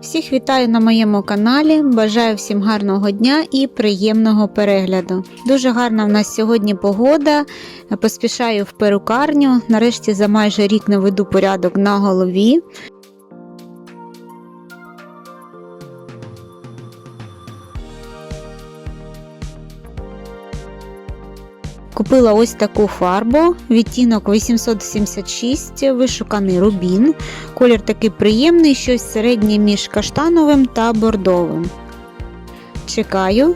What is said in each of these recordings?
Всіх вітаю на моєму каналі. Бажаю всім гарного дня і приємного перегляду. Дуже гарна в нас сьогодні погода. Поспішаю в перукарню. Нарешті за майже рік наведу порядок на голові. Купила ось таку фарбу, відтінок 876, вишуканий рубін. Колір такий приємний, щось середнє між каштановим та бордовим. Чекаю.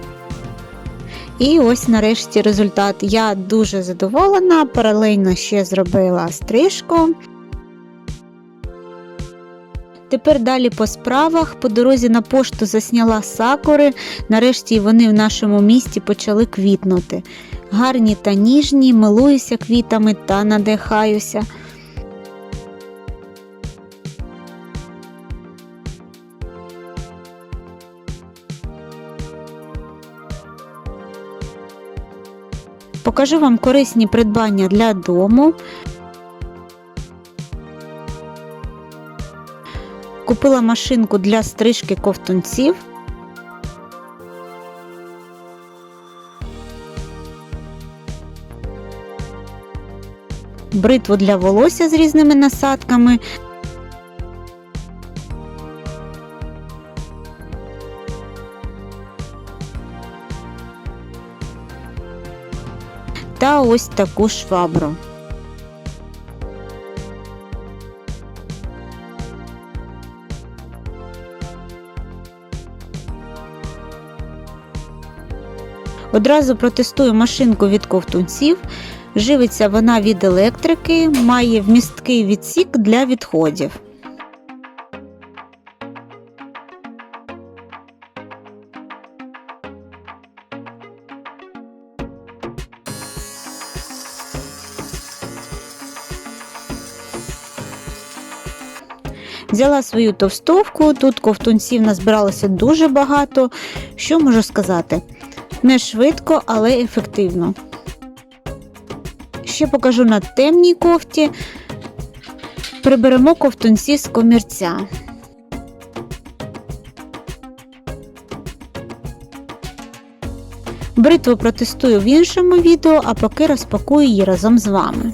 І ось нарешті результат. Я дуже задоволена, паралельно ще зробила стрижку. Тепер далі по справах. По дорозі на пошту засняла сакури. Нарешті вони в нашому місті почали квітнути. Гарні та ніжні, милуюся квітами та надихаюся. Покажу вам корисні придбання для дому. Купила машинку для стрижки ковтунців. Бритву для волосся з різними насадками. Та ось таку швабру. Одразу протестую машинку від ковтунців. Живиться вона від електрики, має вмісткий відсік для відходів. Взяла свою товстовку, тут ковтунців назбиралося дуже багато. Що можу сказати? Не швидко, але ефективно. Ще покажу на темній кофті. Приберемо ковтунці з комірця. Бритву протестую в іншому відео, а поки розпакую її разом з вами.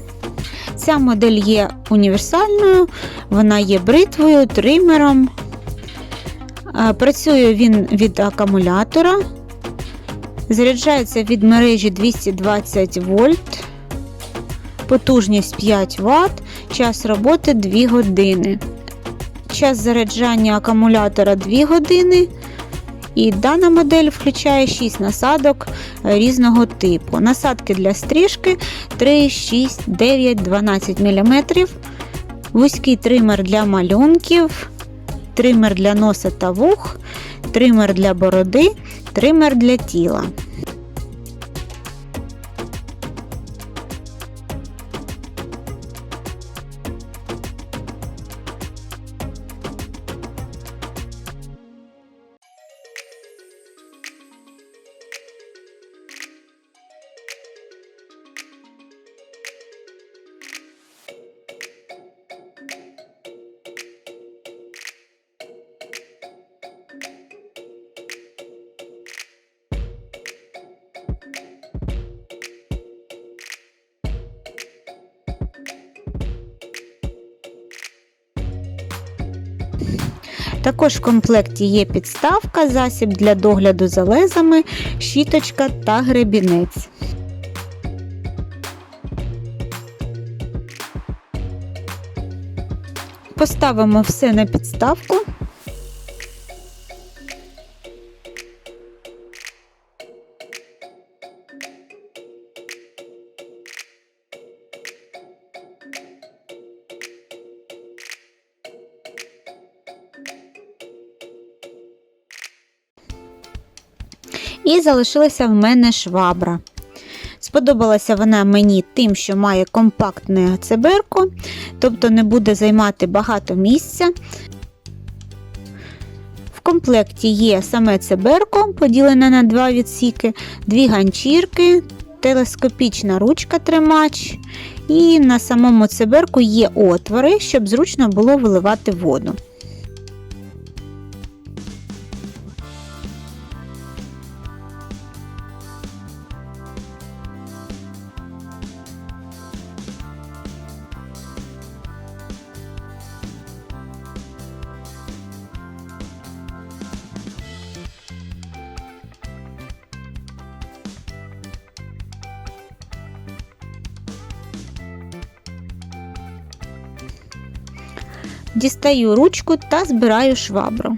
Ця модель є універсальною, вона є бритвою, тримером. Працює він від акумулятора. Заряджається від мережі 220 вольт, потужність 5 Вт, час роботи 2 години. Час заряджання акумулятора 2 години. І дана модель включає 6 насадок різного типу. Насадки для стрижки 3, 6, 9, 12 мм, вузький тример для малюнків, тример для носа та вух, тример для бороди, тример для тіла. Також в комплекті є підставка, засіб для догляду за лезами, щіточка та гребінець. Поставимо все на підставку. І залишилася в мене швабра. Сподобалася вона мені тим, що має компактне циберко, тобто не буде займати багато місця. В комплекті є саме циберко, поділене на два відсіки, дві ганчірки, телескопічна ручка тримач, і на самому циберку є отвори, щоб зручно було виливати воду. Дістаю ручку та збираю швабру.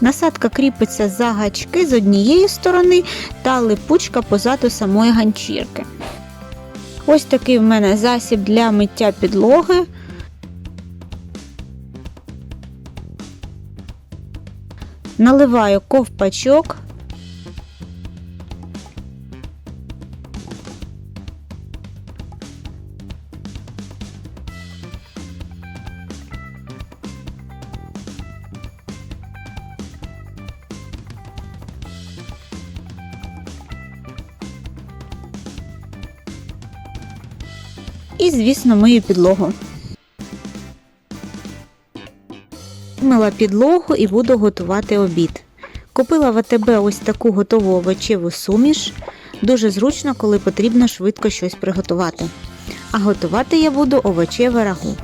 Насадка кріпиться за гачки з однієї сторони та липучка позаду самої ганчірки. Ось такий в мене засіб для миття підлоги. Наливаю ковпачок. І, звісно, мию підлогу. Мила підлогу і буду готувати обід. Купила в АТБ ось таку готову овочеву суміш. Дуже зручно, коли потрібно швидко щось приготувати. А готувати я буду овочеве рагу.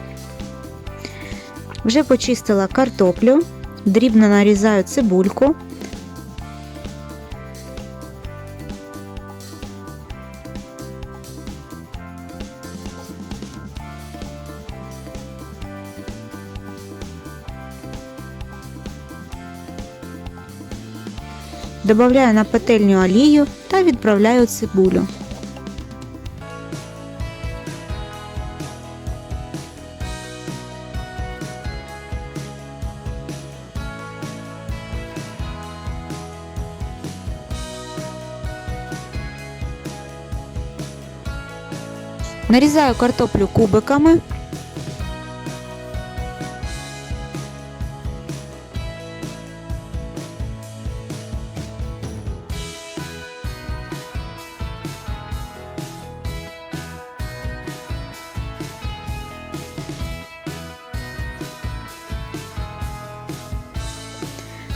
Вже почистила картоплю, дрібно нарізаю цибульку. Добавляю на пательню олію та відправляю цибулю. Нарізаю картоплю кубиками.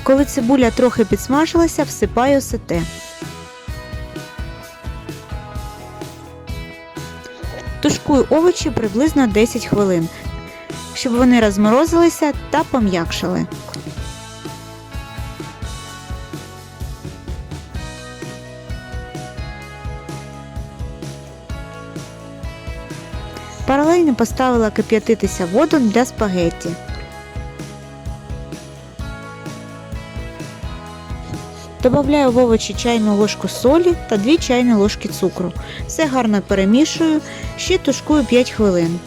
Коли цибуля трохи підсмажилася, всипаю сете. Тушкую овочі приблизно 10 хвилин, щоб вони розморозилися та пом'якшили. Паралельно поставила кип'ятитися воду для спагетті. Добавляю в овочі чайну ложку солі та 2 чайні ложки цукру. Все гарно перемішую, ще тушкую 5 хвилин.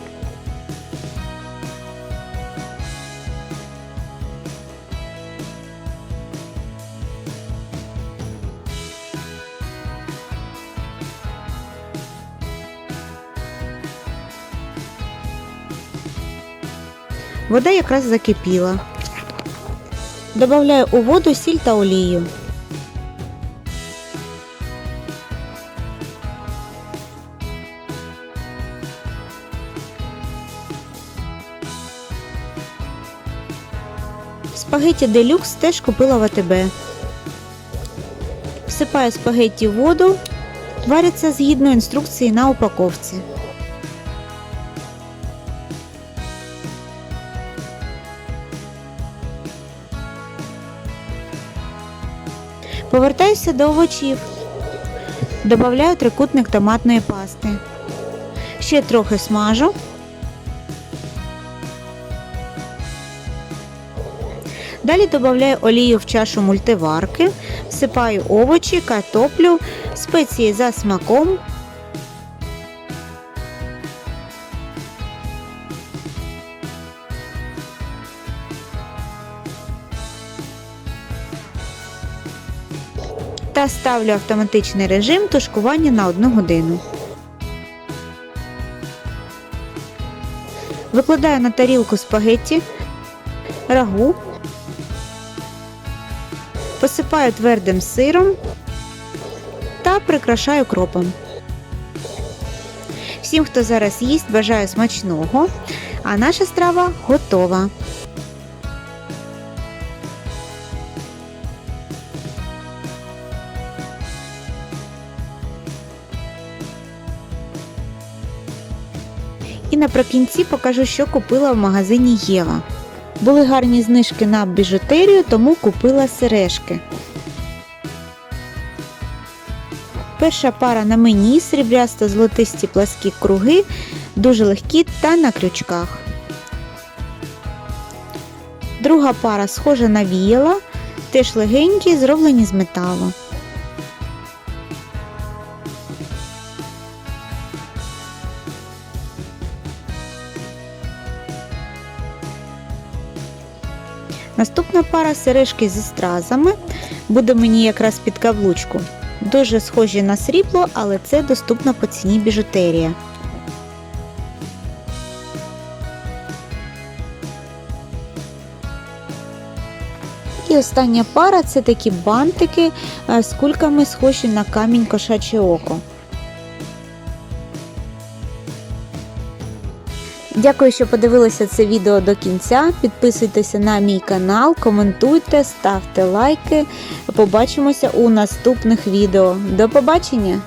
Вода якраз закипіла. Добавляю у воду сіль та олію. Спагетті делюкс теж купила в АТБ. Всипаю спагетті в воду, варяться згідно інструкції на упаковці. Повертаюся до овочів. Добавляю трикутник томатної пасти. Ще трохи смажу. Далі додаю олію в чашу мультиварки, всипаю овочі, картоплю, спеції за смаком. Та ставлю автоматичний режим тушкування на 1 годину. Викладаю на тарілку спагетті, рагу, посипаю твердим сиром та прикрашаю кропом. Всім, хто зараз їсть, бажаю смачного, а наша страва готова. І наприкінці покажу, що купила в магазині Єва. Були гарні знижки на біжутерію, тому купила сережки. Перша пара на мені сріблясто-золотисті пласкі круги, дуже легкі та на крючках. Друга пара схожа на віяла, теж легенькі, зроблені з металу. Наступна пара сережки зі стразами буде мені якраз під каблучку. Дуже схожі на срібло, але це доступна по ціні біжутерія. І остання пара це такі бантики е, з кульками, схожі на камінь кошаче око. Дякую, що подивилися це відео до кінця. Підписуйтеся на мій канал, коментуйте, ставте лайки. Побачимося у наступних відео. До побачення!